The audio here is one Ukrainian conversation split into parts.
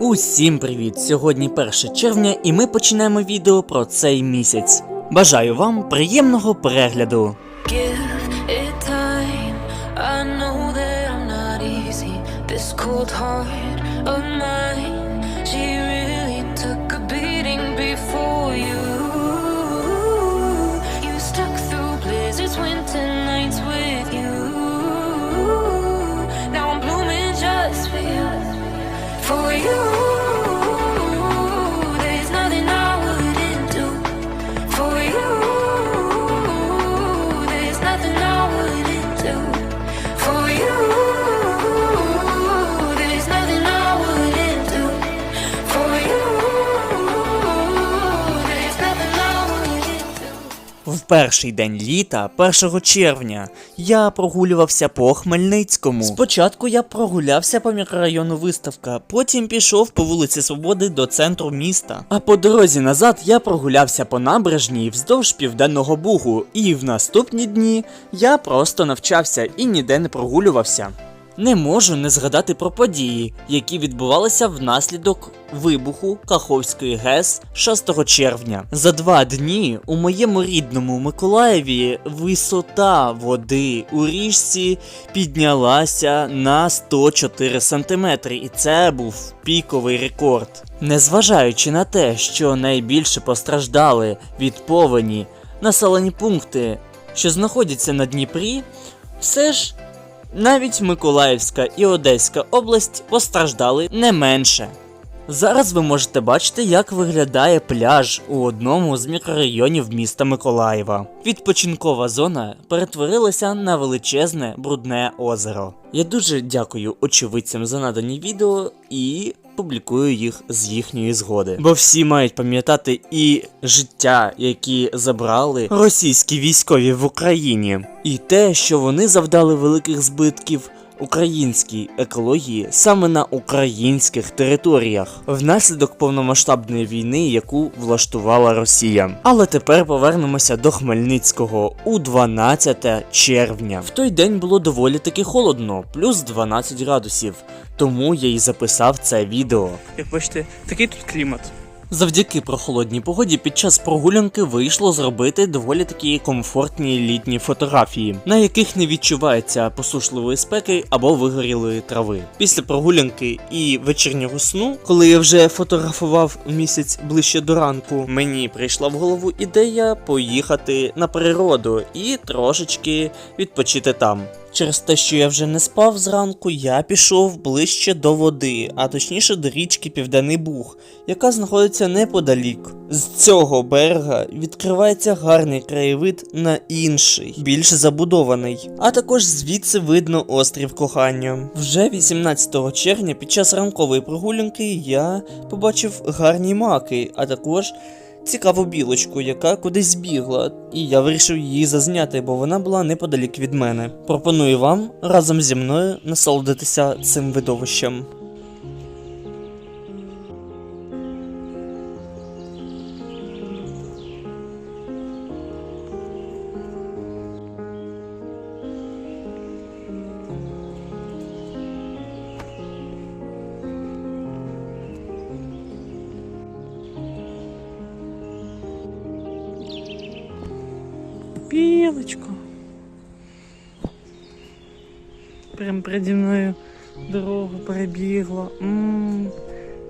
Усім привіт! Сьогодні 1 червня і ми починаємо відео про цей місяць. Бажаю вам приємного перегляду. Перший день літа, 1 червня, я прогулювався по Хмельницькому. Спочатку я прогулявся по мікрорайону Виставка, потім пішов по вулиці Свободи до центру міста. А по дорозі назад я прогулявся по набережній вздовж південного бугу, і в наступні дні я просто навчався і ніде не прогулювався. Не можу не згадати про події, які відбувалися внаслідок вибуху Каховської ГЕС 6 червня. За два дні у моєму рідному Миколаєві висота води у річці піднялася на 104 см, і це був піковий рекорд. Незважаючи на те, що найбільше постраждали від повені населені пункти, що знаходяться на Дніпрі, все ж навіть Миколаївська і Одеська область постраждали не менше. Зараз ви можете бачити, як виглядає пляж у одному з мікрорайонів міста Миколаєва. Відпочинкова зона перетворилася на величезне брудне озеро. Я дуже дякую очевидцям за надані відео і публікую їх з їхньої згоди. Бо всі мають пам'ятати і життя, які забрали російські військові в Україні, і те, що вони завдали великих збитків українській екології саме на українських територіях внаслідок повномасштабної війни, яку влаштувала Росія. Але тепер повернемося до Хмельницького у 12 червня. В той день було доволі таки холодно, плюс 12 градусів. Тому я і записав це відео. Як бачите, такий тут клімат. Завдяки прохолодній погоді під час прогулянки вийшло зробити доволі такі комфортні літні фотографії, на яких не відчувається посушливої спеки або вигорілої трави. Після прогулянки і вечірнього сну, коли я вже фотографував місяць ближче до ранку, мені прийшла в голову ідея поїхати на природу і трошечки відпочити там. Через те, що я вже не спав зранку, я пішов ближче до води, а точніше до річки Південний Буг, яка знаходиться неподалік. З цього берега відкривається гарний краєвид на інший, більш забудований. А також звідси видно острів кохання. Вже 18 червня під час ранкової прогулянки я побачив гарні маки, а також цікаву білочку, яка кудись збігла, і я вирішив її зазняти, бо вона була неподалік від мене. Пропоную вам разом зі мною насолодитися цим видовищем. Прям переді мною дорогу перебігла. Ммм,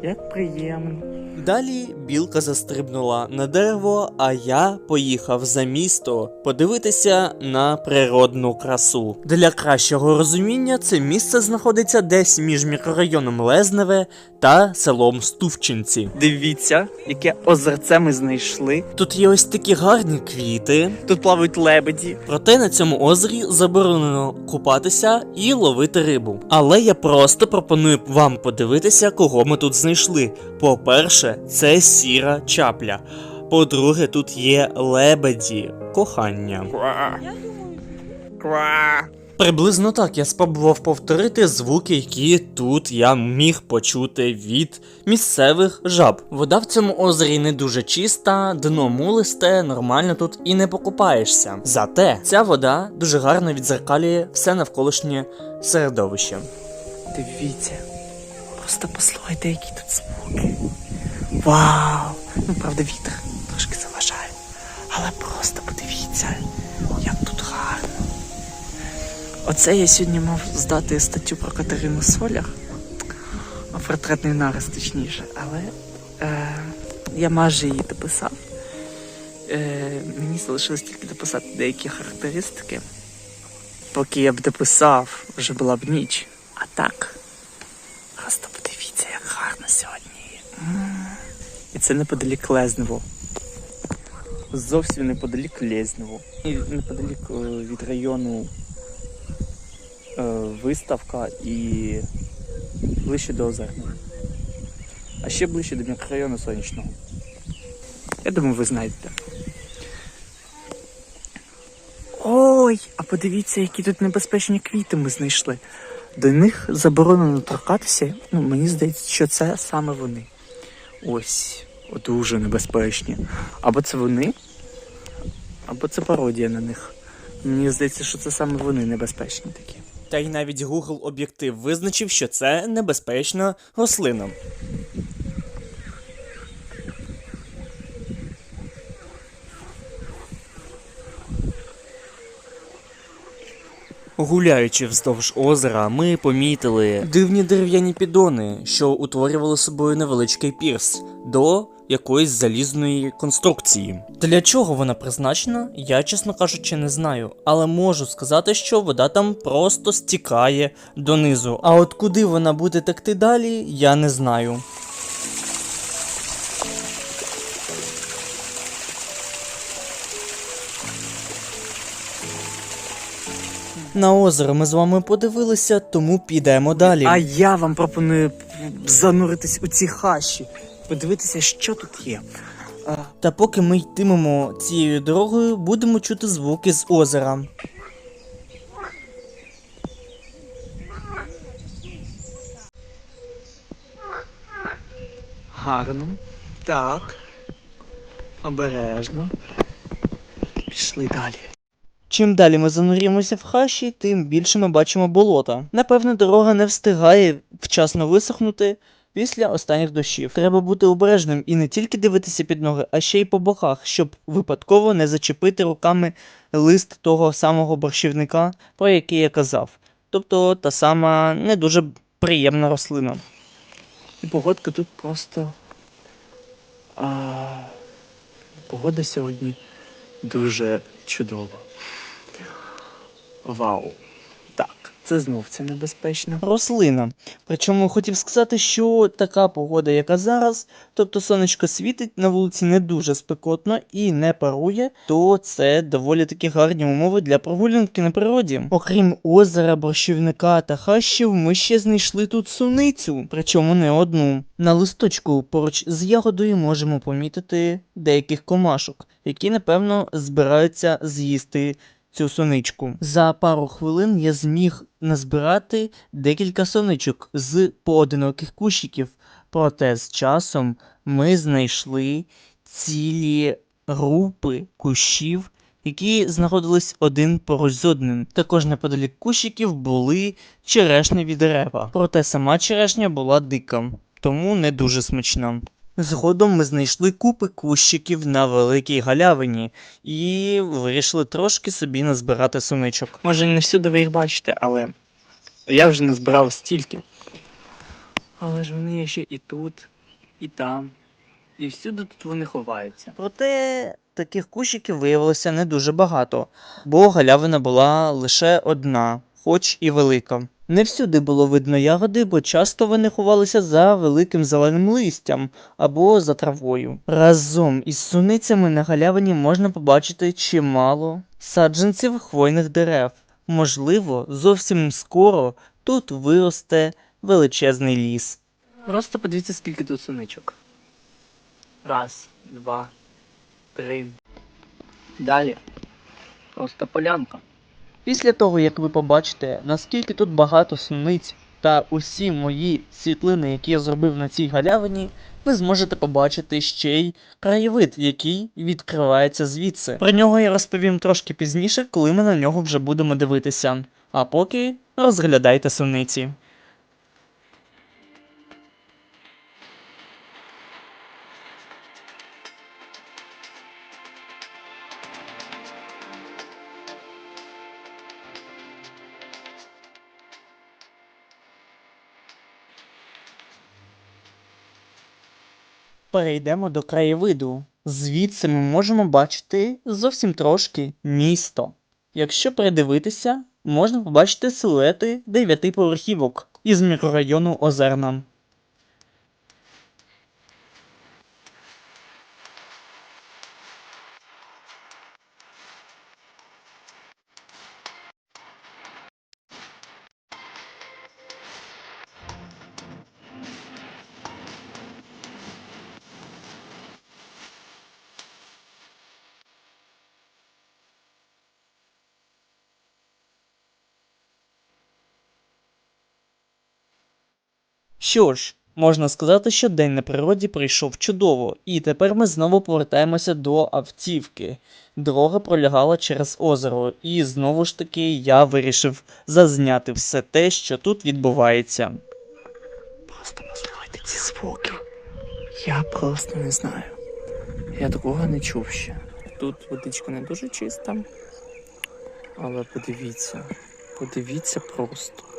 як приємно. Далі білка застрибнула на дерево, а я поїхав за місто подивитися на природну красу. Для кращого розуміння це місце знаходиться десь між мікрорайоном Лезневе та селом Стувчинці. Дивіться, яке озерце ми знайшли. Тут є ось такі гарні квіти, Тут плавають лебеді. Проте на цьому озері заборонено купатися і ловити рибу. Але я просто пропоную вам подивитися, кого ми тут знайшли. По-перше, це сіра чапля. По-друге, тут є лебеді кохання. Приблизно так я спробував повторити звуки, які тут я міг почути від місцевих жаб. Вода в цьому озері не дуже чиста, дно мулисте, нормально тут і не покупаєшся. Зате ця вода дуже гарно відзеркалює все навколишнє середовище. Дивіться. Просто послухайте, які тут звуки. Вау! Ну, правда, вітер трошки заважає. Але просто подивіться, як тут гарно. Оце я сьогодні мав здати статтю про Катерину Соляр. Портретний нарис, точніше. Але е, я майже її дописав. Е, мені залишилось тільки дописати деякі характеристики. Поки я б дописав, вже була б ніч. А так, просто подивіться, як гарно сьогодні. М. І це неподалік Лезнево. Зовсім неподалік Лезнево. І неподалік е, від району е, виставка і ближче до Озерного. А ще ближче до мікрорайону сонячного. Я думаю, ви знаєте. Ой, а подивіться, які тут небезпечні квіти ми знайшли. До них заборонено торкатися. Ну, мені здається, що це саме вони. Ось, дуже небезпечні. Або це вони, або це пародія на них. Мені здається, що це саме вони небезпечні такі. Та й навіть Google об'єктив визначив, що це небезпечна рослина. Гуляючи вздовж озера, ми помітили дивні дерев'яні підони, що утворювали собою невеличкий пірс до якоїсь залізної конструкції. Для чого вона призначена, я, чесно кажучи, не знаю, але можу сказати, що вода там просто стікає донизу. А от куди вона буде текти далі, я не знаю. На озеро ми з вами подивилися, тому підемо далі. А я вам пропоную зануритись у ці хащі, подивитися, що тут є. А, Та поки ми йтимемо цією дорогою, будемо чути звуки з озера. гарно. Так. Обережно. Пішли далі. Чим далі ми занурюємося в хащі, тим більше ми бачимо болота. Напевне, дорога не встигає вчасно висохнути після останніх дощів. Треба бути обережним і не тільки дивитися під ноги, а ще й по боках, щоб випадково не зачепити руками лист того самого борщівника, про який я казав. Тобто та сама не дуже приємна рослина. І погодка тут просто. А, погода сьогодні дуже чудова. Вау. Так, це знов це небезпечно. рослина. Причому хотів сказати, що така погода, яка зараз, тобто сонечко світить на вулиці не дуже спекотно і не парує, то це доволі таки гарні умови для прогулянки на природі. Окрім озера, борщівника та хащів, ми ще знайшли тут суницю, причому не одну. На листочку поруч з ягодою можемо помітити деяких комашок, які напевно збираються з'їсти цю соничку. За пару хвилин я зміг назбирати декілька соничок з поодиноких кущиків. Проте з часом ми знайшли цілі групи кущів, які знаходились один поруч з одним. Також неподалік кущиків були черешневі дерева. Проте сама черешня була дика, тому не дуже смачна. Згодом ми знайшли купи кущиків на великій галявині і вирішили трошки собі назбирати соничок. Може, не всюди ви їх бачите, але я вже не збирав стільки. Але ж вони є ще і тут, і там. І всюди тут вони ховаються. Проте таких кущиків виявилося не дуже багато, бо галявина була лише одна, хоч і велика. Не всюди було видно ягоди, бо часто вони ховалися за великим зеленим листям або за травою. Разом із суницями на галявині можна побачити чимало саджанців хвойних дерев. Можливо, зовсім скоро тут виросте величезний ліс. Просто подивіться, скільки тут суничок. Раз, два, три. Далі. Просто полянка. Після того, як ви побачите, наскільки тут багато суниць та усі мої світлини, які я зробив на цій галявині, ви зможете побачити ще й краєвид, який відкривається звідси. Про нього я розповім трошки пізніше, коли ми на нього вже будемо дивитися. А поки розглядайте суниці. Перейдемо до краєвиду. Звідси ми можемо бачити зовсім трошки місто. Якщо придивитися, можна побачити силуети дев'яти поверхівок із мікрорайону Озерна. Що ж, можна сказати, що день на природі пройшов чудово, і тепер ми знову повертаємося до автівки. Дорога пролягала через озеро, і знову ж таки я вирішив зазняти все те, що тут відбувається. Просто послухайте ці звуки. Я просто не знаю. Я такого не чув ще. Тут водичка не дуже чиста. Але подивіться, подивіться просто.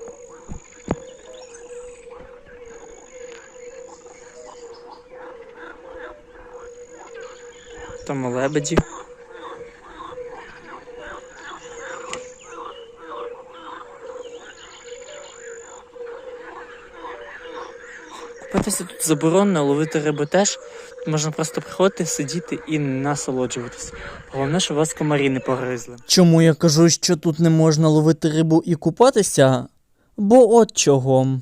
Там лебеді. Купатися тут заборонено, ловити рибу теж. Можна просто приходити, сидіти і насолоджуватись. Головне, щоб вас комарі не погризли. Чому я кажу, що тут не можна ловити рибу і купатися? Бо от чого.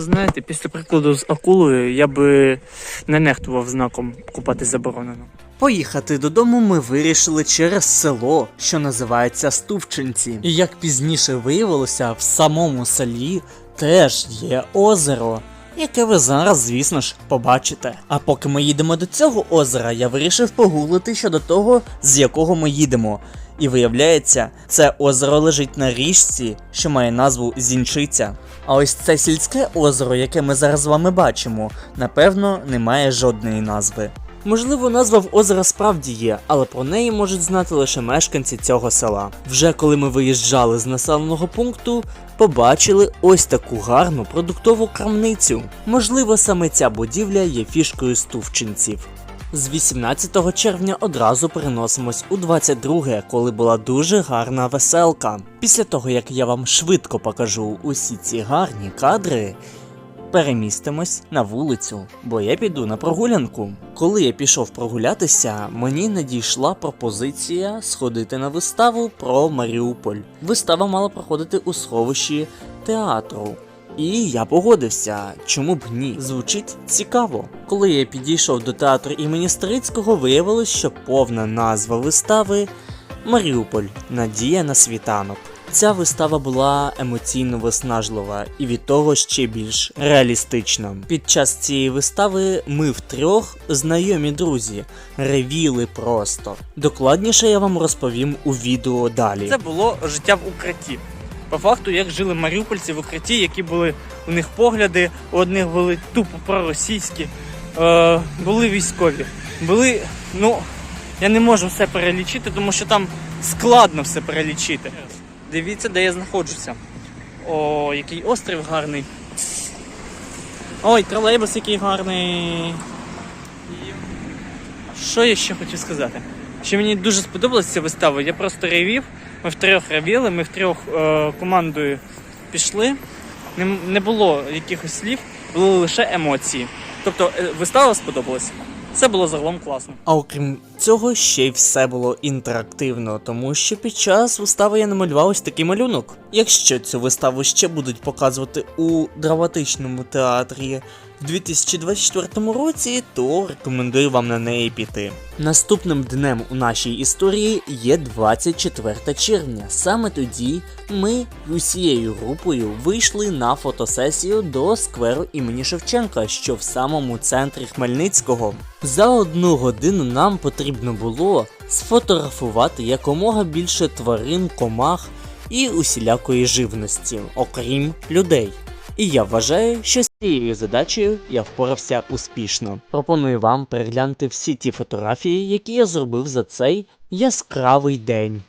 Знаєте, після прикладу з акулою я би не нехтував знаком купатись заборонено. Поїхати додому ми вирішили через село, що називається Стувчинці. І як пізніше виявилося, в самому селі теж є озеро, яке ви зараз, звісно ж, побачите. А поки ми їдемо до цього озера, я вирішив погуглити щодо того, з якого ми їдемо. І виявляється, це озеро лежить на річці, що має назву Зінчиця. А ось це сільське озеро, яке ми зараз з вами бачимо, напевно, не має жодної назви. Можливо, назва в озера справді є, але про неї можуть знати лише мешканці цього села. Вже коли ми виїжджали з населеного пункту, побачили ось таку гарну продуктову крамницю. Можливо, саме ця будівля є фішкою стувчинців. З 18 червня одразу переносимось у 22, коли була дуже гарна веселка. Після того, як я вам швидко покажу усі ці гарні кадри, перемістимось на вулицю, бо я піду на прогулянку. Коли я пішов прогулятися, мені надійшла пропозиція сходити на виставу про Маріуполь. Вистава мала проходити у сховищі театру. І я погодився, чому б ні? Звучить цікаво. Коли я підійшов до театру імені Старицького, виявилось, що повна назва вистави Маріуполь Надія на світанок. Ця вистава була емоційно виснажлива і від того ще більш реалістична. Під час цієї вистави ми втрьох, знайомі друзі, ревіли просто. Докладніше я вам розповім у відео далі. Це було життя в укритті. По факту, як жили маріупольці в укритті, які були у них погляди, у одних були тупо проросійські, е, були військові. Були, ну, я не можу все перелічити, тому що там складно все перелічити. Дивіться, де я знаходжуся. О, який острів гарний. Ой, тролейбус який гарний. Що я ще хотів сказати? Що мені дуже сподобалася ця вистава. Я просто ревів. Ми втрьох ревіли, ми втрьох е, командою пішли. Не, не було якихось слів, були лише емоції. Тобто е, вистава сподобалась. Це було загалом класно. А окрім цього, ще й все було інтерактивно, тому що під час вистави я намалював ось такий малюнок. Якщо цю виставу ще будуть показувати у драматичному театрі в 2024 році, то рекомендую вам на неї піти. Наступним днем у нашій історії є 24 червня. Саме тоді ми усією групою вийшли на фотосесію до скверу імені Шевченка, що в самому центрі Хмельницького. За одну годину нам потрібно було сфотографувати якомога більше тварин, комах і усілякої живності, окрім людей. І я вважаю, що з цією задачею я впорався успішно. Пропоную вам переглянути всі ті фотографії, які я зробив за цей яскравий день.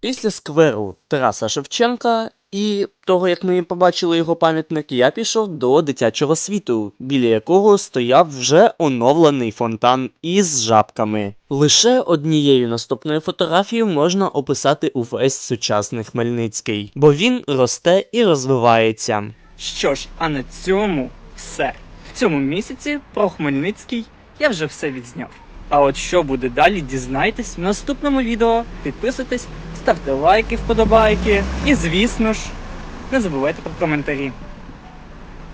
Після скверу Тараса Шевченка і того, як ми побачили його пам'ятник, я пішов до дитячого світу, біля якого стояв вже оновлений фонтан із жабками. Лише однією наступною фотографією можна описати увесь сучасний Хмельницький, бо він росте і розвивається. Що ж, а на цьому все. В цьому місяці про Хмельницький я вже все відзняв. А от що буде далі, дізнайтесь в наступному відео. Підписуйтесь, ставте лайки, вподобайки. І звісно ж, не забувайте про коментарі.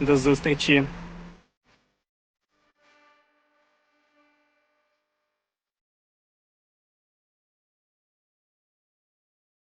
До зустрічі!